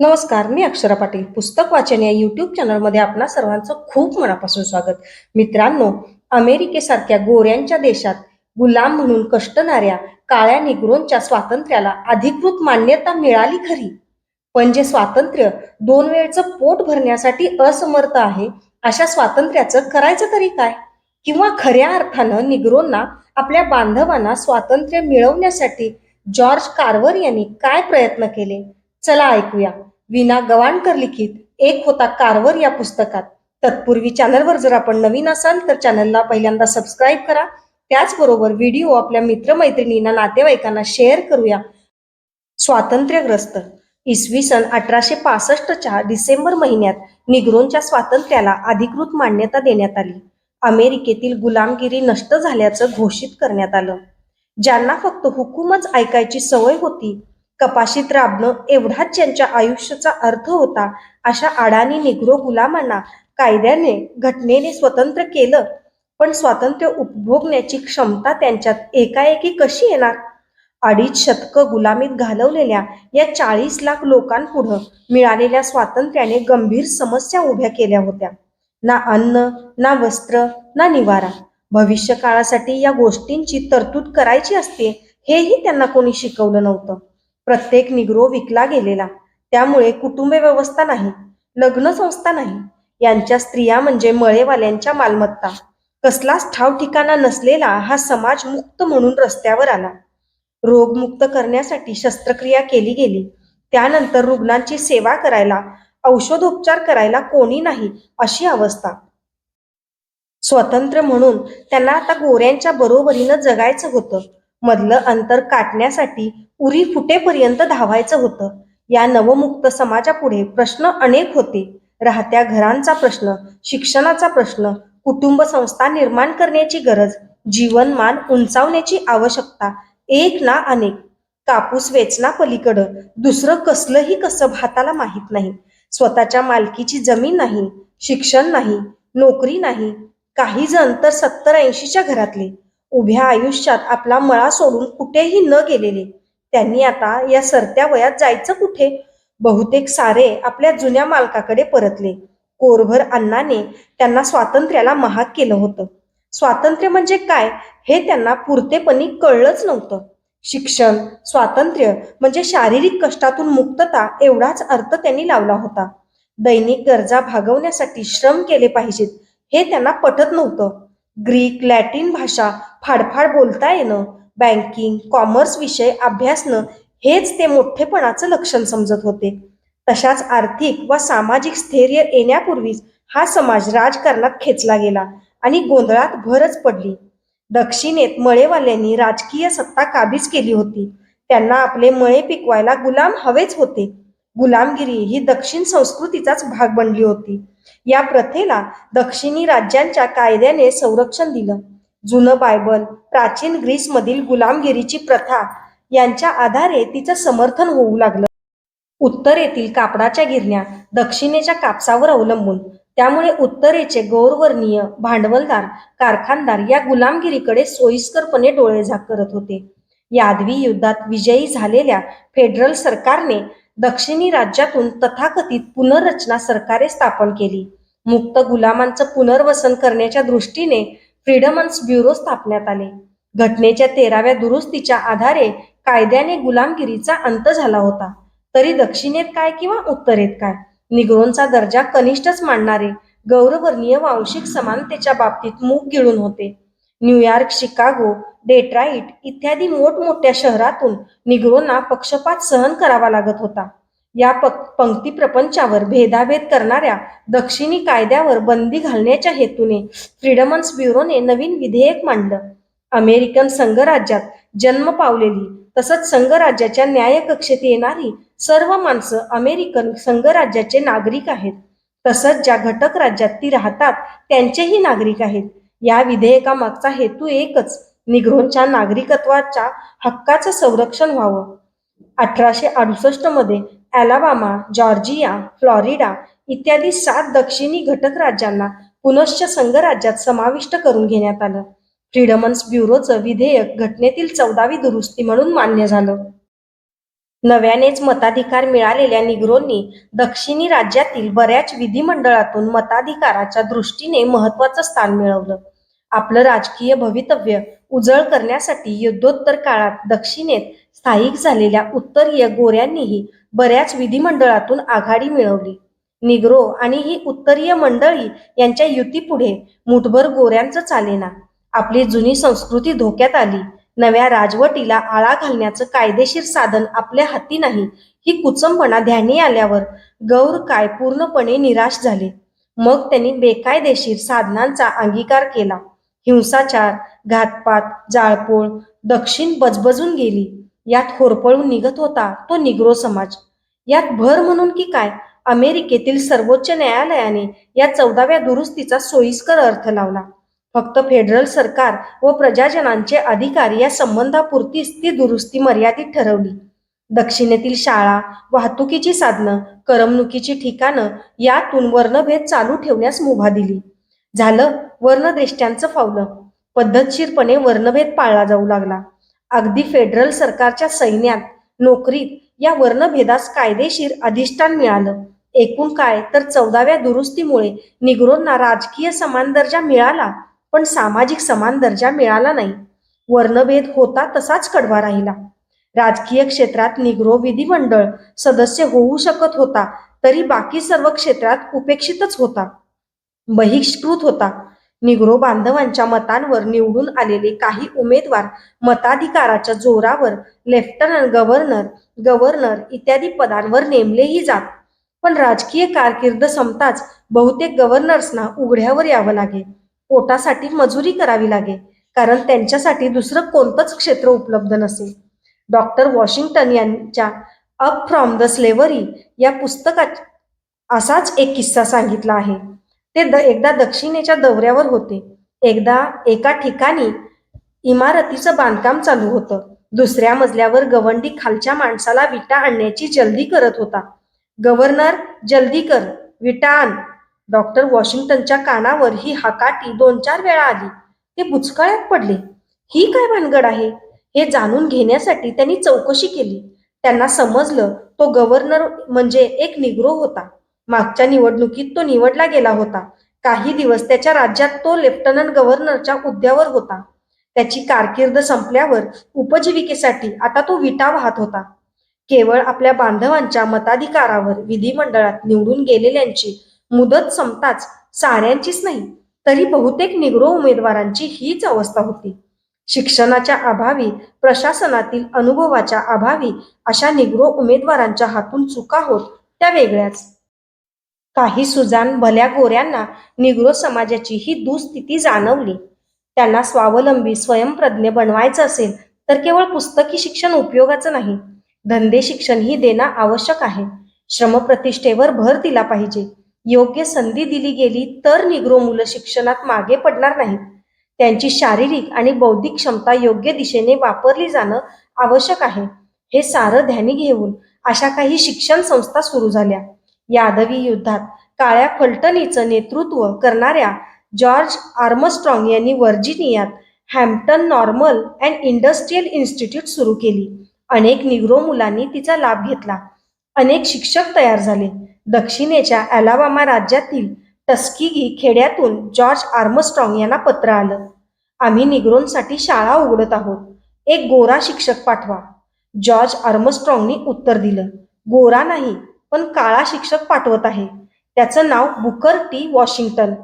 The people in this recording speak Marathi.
नमस्कार मी अक्षरा पाटील. पुस्तक वाचन या युट्यूब चॅनलमध्ये आपणा सर्वांचं खूप मनापासून स्वागत. मित्रांनो अमेरिकेसारख्या गोऱ्यांच्या देशात गुलाम म्हणून कष्टणाऱ्या काळ्या निग्रोंच्या स्वातंत्र्याला अधिकृत मान्यता मिळाली खरी. पण जे स्वातंत्र्य दोन वेळचं पोट भरण्यासाठी असमर्थ आहे अशा स्वातंत्र्याचं करायचं तरी काय? किंवा खऱ्या अर्थानं निग्रोंना आपल्या बांधवांना स्वातंत्र्य मिळवण्यासाठी जॉर्ज कार्वर यांनी काय प्रयत्न केले? चला ऐकूया. विना गवाणकर लिखित एक होता कारवर या पुस्तकात. तत्पूर्वी चॅनलवर जर आपण नवीन असाल तर चॅनलला पहिल्यांदा सबस्क्राईब करा. त्याचबरोबर व्हिडिओ आपल्या मित्रमैत्रिणींना नातेवाईकांना शेअर करूया. स्वातंत्र्यग्रस्त. इसवी सन अठराशे पासष्टच्या डिसेंबर महिन्यात निग्रोंच्या स्वातंत्र्याला अधिकृत मान्यता देण्यात आली. अमेरिकेतील गुलामगिरी नष्ट झाल्याचं घोषित करण्यात आलं. ज्यांना फक्त हुकूमच ऐकायची सवय होती कपाशीत राबणं एवढाच ज्यांच्या आयुष्याचा अर्थ होता अशा अडाणी निग्रो गुलामांना कायद्याने घटनेने स्वतंत्र केलं. पण स्वातंत्र्य उपभोगण्याची क्षमता त्यांच्यात एकाएकी कशी येणार? अडीच शतकं गुलामीत घालवलेल्या या चाळीस लाख लोकांपुढं मिळालेल्या स्वातंत्र्याने गंभीर समस्या उभ्या केल्या होत्या. ना अन्न ना वस्त्र ना निवारा. भविष्य काळासाठी या गोष्टींची तरतूद करायची असते हेही त्यांना कोणी शिकवलं नव्हतं. प्रत्येक निग्रो विकला गेलेला. त्यामुळे कुटुंब व्यवस्था नाही लग्न संस्था नाही यांच्या स्त्रिया म्हणजे मळेवाल्यांच्या मालमत्ता. कसलाच ठाव ठिकाणा नसलेला हा समाज मुक्त म्हणून रस्त्यावर आला. रोगमुक्त करण्यासाठी शस्त्रक्रिया केली गेली. त्यानंतर रुग्णांची सेवा करायला औषधोपचार करायला कोणी नाही अशी अवस्था. स्वतंत्र म्हणून त्यांना आता गोऱ्यांच्या बरोबरीनं जगायचं होतं. मधलं अंतर काटण्यासाठी उरी फुटेपर्यंत धावायचं होतं. या नवमुक्त समाजापुढे प्रश्न अनेक होते. राहत्या घरांचा प्रश्न शिक्षणाचा प्रश्न कुटुंब संस्था निर्माण करण्याची गरज जीवनमान उंचावण्याची आवश्यकता एक ना अनेक. कापूस वेचना पलीकडं दुसरं कसलंही कसं हाताला माहीत नाही. स्वतःच्या मालकीची जमीन नाही शिक्षण नाही नोकरी नाही. काही जण तर सत्तर ऐंशीच्या घरातले. उभ्या आयुष्यात आपला मळा सोडून कुठेही न गेलेले. त्यांनी आता या सरत्या वयात जायचं कुठे? बहुतेक सारे आपल्या जुन्या मालकाकडे परतले. कोरभर अण्णाने त्यांना स्वातंत्र्याला महाग केलं होतं. स्वातंत्र्य म्हणजे काय? हे त्यांना पुरतेपणी कळलंच नव्हतं. शिक्षण स्वातंत्र्य म्हणजे शारीरिक कष्टातून मुक्तता एवढाच अर्थ त्यांनी लावला होता. दैनिक गरजा भागवण्यासाठी श्रम केले पाहिजेत हे त्यांना पटत नव्हतं. ग्रीक लॅटिन भाषा फाडफाड बोलता येणं बँकिंग कॉमर्स विषय अभ्यासणं हेच ते मोठेपणाचं लक्षण समजत होते. तशाच आर्थिक व सामाजिक स्थैर्य येण्यापूर्वीच हा समाज राजकारणात खेचला गेला आणि गोंधळात भरच पडली. दक्षिणेत मळेवाल्यांनी राजकीय सत्ता काबीज केली होती. त्यांना आपले मळे पिकवायला गुलाम हवेच होते. गुलामगिरी ही दक्षिण संस्कृतीचाच भाग बनली होती. या प्रथेला दक्षिणी राज्यांच्या कायद्याने संरक्षण दिलं. जुनं बायबल प्राचीन ग्रीसमधील गुलामगिरीची प्रथा यांच्या आधारे तिचं समर्थन होऊ लागलं. उत्तरेतील कापडाच्या गिरण्या दक्षिणेच्या कापसावर अवलंबून त्यामुळे उत्तरेचे गौरवर्णीय भांडवलदार कारखानदार या गुलामगिरीकडे सोयीस्करपणे डोळेझाक करत होते. यादवी युद्धात विजयी झालेल्या फेडरल सरकारने दक्षिणी राज्यातून तथाकथित पुनर्रचना सरकारे स्थापन केली. मुक्त गुलामांचं पुनर्वसन करण्याच्या दृष्टीने फ्रीडमन्स ब्युरो स्थापण्यात आले. घटनेच्या तेराव्या दुरुस्तीच्या आधारे कायद्याने गुलामगिरीचा अंत झाला होता. तरी दक्षिणेत काय किंवा उत्तरेत काय? निग्रोंचा दर्जा कनिष्ठच मानणारे गौरवर्णीय वांशिक समानतेच्या बाबतीत मूग गिळून होते. न्यूयॉर्क शिकागो डेट्राईट इत्यादी मोठमोठ्या शहरातून निग्रोंना पक्षपात सहन करावा लागत होता. या पंक्ती प्रपंचावर भेदाभेद करणाऱ्या दक्षिणी कायद्यावर बंदी घालण्याच्या हेतूने फ्रीडमन्स ब्युरोने नवीन विधेयक मांडलं. अमेरिकन संघराज्यात जन्म पावलेली तसंच संघराज्याच्या न्यायकक्षेत येणारी सर्व माणसं अमेरिकन संघराज्याचे नागरिक आहेत. तसंच ज्या घटक राज्यात ती राहतात त्यांचेही नागरिक आहेत. या विधेयकामागचा हेतू एकच निग्रोंच्या नागरिकत्वाच्या हक्काचं संरक्षण व्हावं. अठराशे अडुसष्टमध्ये अलाबामा जॉर्जिया फ्लॉरिडा इत्यादी सात दक्षिणी घटक राज्यांना पुनश्च संघराज्यात समाविष्ट करून घेण्यात आलं. फ्रीडमन्स ब्युरोचं विधेयक घटनेतील चौदावी दुरुस्ती म्हणून मान्य झालं. नव्यानेच मताधिकार मिळालेल्या निग्रोंनी दक्षिणी राज्यातील बऱ्याच विधिमंडळातून मताधिकाराच्या दृष्टीने महत्वाचं स्थान मिळवलं. आपलं राजकीय भवितव्य उजळ करण्यासाठी युद्धोत्तर काळात दक्षिणेत स्थायिक झालेल्या उत्तरीय गोऱ्यांनीही बऱ्याच विधिमंडळातून आघाडी मिळवली. निग्रो आणि ही उत्तरीय मंडळी यांच्या युतीपुढे मुठभर गोऱ्यांचं चालेना. आपली जुनी संस्कृती धोक्यात आली. नव्या राजवटीला आळा घालण्याचं कायदेशीर साधन आपल्या हाती नाही ही कुचंबणा ध्यानी आल्यावर गौर काय पूर्णपणे निराश झाले. मग त्यांनी बेकायदेशीर साधनांचा अंगीकार केला. हिंसाचार घातपात जाळपोळ दक्षिण बजबजून गेली. यात होरपळून निघत होता तो निग्रो समाज. यात भर म्हणून की काय? अमेरिकेतील सर्वोच्च न्यायालयाने या चौदाव्या दुरुस्तीचा सोयीस्कर अर्थ लावला. फक्त फेडरल सरकार व प्रजाजनांचे अधिकार या संबंधापुरतीच ती दुरुस्ती मर्यादित ठरवली. दक्षिणेतील शाळा वाहतुकीची साधनं करमणुकीची ठिकाणं यातून वर्णभेद चालू ठेवण्यास मुभा दिली. झालं वर्णद्रेष्ट्यांचं फावलं. पद्धतशीरपणे वर्णभेद पाळला जाऊ लागला. अगदी फेडरल सरकारच्या सैन्यात नोकरीत या वर्णभेदास कायदेशीर अधिष्ठान मिळालं. एकूण काय तर चौदाव्या दुरुस्तीमुळे निग्रोंना राजकीय समान दर्जा मिळाला पण सामाजिक समान दर्जा मिळाला नाही. वर्णभेद होता तसाच कडवा राहिला. राजकीय क्षेत्रात निग्रो विधिमंडळ सदस्य होऊ शकत होता तरी बाकी सर्व क्षेत्रात उपेक्षितच होता. बहिष्कृत होता. निग्रो बांधवांच्या मतांवर निवडून आलेले काही उमेदवार मताधिकाराच्या जोरावर लेफ्टनंट गव्हर्नर गव्हर्नर इत्यादी पदांवर नेमलेही जात. पण राजकीय कारकीर्द संपताच बहुतेक गव्हर्नर्सना उघड्यावर यावं लागे. पोटासाठी मजुरी करावी लागे कारण त्यांच्यासाठी दुसरं कोणतंच क्षेत्र उपलब्ध नसे डॉक्टर वॉशिंग्टन यांच्या अप फ्रॉम द स्लेवरी या पुस्तकात असाच एक किस्सा सांगितला आहे. ते द एकदा दक्षिणेच्या दौऱ्यावर होते. एकदा एका ठिकाणी इमारतीचं बांधकाम चालू होतं. दुसऱ्या मजल्यावर गवंडी खालच्या माणसाला विटा आणण्याची जल्दी करत होता. गव्हर्नर जल्दी कर विटा आण. डॉक्टर वॉशिंग्टनच्या कानावर ही हकाटी दोन चार वेळा आली. ते बुचकाळ्यात पडले. ही काय भानगड आहे? हे जाणून घेण्यासाठी त्यांनी चौकशी केली. त्यांना समजलं तो गव्हर्नर म्हणजे एक निग्रो होता. मागच्या निवडणुकीत तो निवडला गेला होता. काही दिवस त्याच्या राज्यात तो लेफ्टनंट गव्हर्नरच्या हुद्द्यावर होता. त्याची कारकीर्द संपल्यावर उपजीविकेसाठी आता तो विटा वाहत होता. केवळ आपल्या बांधवांच्या मताधिकारावर विधिमंडळात निवडून गेलेल्यांची मुदत संपताच साऱ्यांचीच नाही तरी बहुतेक निग्रो उमेदवारांची हीच अवस्था होती. शिक्षणाच्या अभावी प्रशासनातील अनुभवाच्या अभावी अशा निग्रो उमेदवारांच्या हातून चुका होत त्या वेगळ्याच. काही सुजान भल्या गोऱ्यांना निग्रो समाजाची ही दुस्थिती जाणवली. त्यांना स्वावलंबी स्वयंप्रज्ञ बनवायचं असेल तर केवळ पुस्तकी शिक्षण उपयोगाचं नाही. धंदे शिक्षण ही देणं आवश्यक आहे. श्रमप्रतिष्ठेवर भर दिला पाहिजे. योग्य संधी दिली गेली तर निग्रो मुलं शिक्षणात मागे पडणार नाहीत. त्यांची शारीरिक आणि बौद्धिक क्षमता योग्य दिशेने वापरली जाणं आवश्यक आहे. हे सारं ध्यानी घेऊन अशा काही शिक्षण संस्था सुरू झाल्या. यादवी युद्धात काळ्या फलटणीचं नेतृत्व करणाऱ्या जॉर्ज आर्मस्ट्रॉंग यांनी व्हर्जिनियात Hampton normal and industrial institute सुरू केली. अनेक निग्रो मुलांनी तिचा लाभ घेतला. अनेक शिक्षक तयार झाले. दक्षिणेच्या अलाबामा राज्यातील टस्किगी खेड्यातून जॉर्ज आर्मस्ट्रॉंग यांना पत्र आलं. आम्ही निग्रोंसाठी शाळा उघडत आहोत. एक गोरा शिक्षक पाठवा. जॉर्ज आर्मस्ट्रॉंगनी उत्तर दिलं. गोरा नाही पण काळा शिक्षक पाठवत आहे. त्याचं नाव बुकर टी. वॉशिंग्टन.